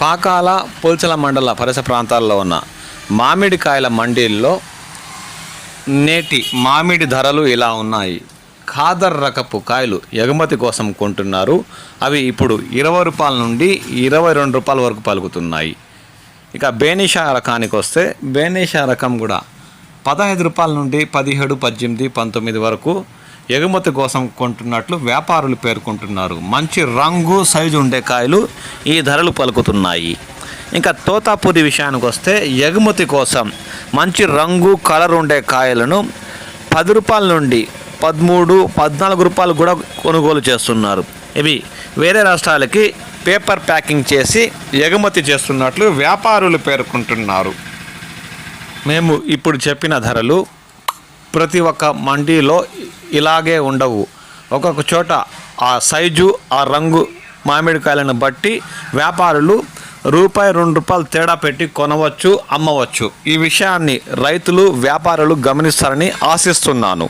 పాకాల పోల్చల మండల పరిసర ప్రాంతాల్లో ఉన్న మామిడికాయల మండీల్లో నేటి మామిడి ధరలు ఇలా ఉన్నాయి. ఖాదర్ రకపు కాయలు ఎగుమతి కోసం కొంటున్నారు. అవి ఇప్పుడు ఇరవై రూపాయల నుండి ఇరవై రెండు రూపాయల వరకు పలుకుతున్నాయి. ఇక బేనిషా రకానికి వస్తే బేనిషా రకం కూడా పదహైదు రూపాయల నుండి పదిహేడు పద్దెనిమిది పంతొమ్మిది వరకు ఎగుమతి కోసం కొంటున్నట్లు వ్యాపారులు పేర్కొంటున్నారు. మంచి రంగు సైజు ఉండే కాయలు ఈ ధరలు పలుకుతున్నాయి. ఇంకా తోతాపూరి విషయానికి వస్తే ఎగుమతి కోసం మంచి రంగు కలర్ ఉండే కాయలను పది రూపాయల నుండి పదమూడు పద్నాలుగు రూపాయలు కూడా కొనుగోలు చేస్తున్నారు. ఇవి వేరే రాష్ట్రాలకి పేపర్ ప్యాకింగ్ చేసి ఎగుమతి చేస్తున్నట్లు వ్యాపారులు పేర్కొంటున్నారు. మేము ఇప్పుడు చెప్పిన ధరలు ప్రతి ఒక్క మండీలో ఇలాగే ఉండవు. ఒక్కొక్క చోట ఆ సైజు ఆ రంగు మామిడికాయలను బట్టి వ్యాపారులు రూపాయి రెండు రూపాయలు తేడా పెట్టి కొనవచ్చు అమ్మవచ్చు. ఈ విషయాన్ని రైతులు వ్యాపారులు గమనిస్తారని ఆశిస్తున్నాను.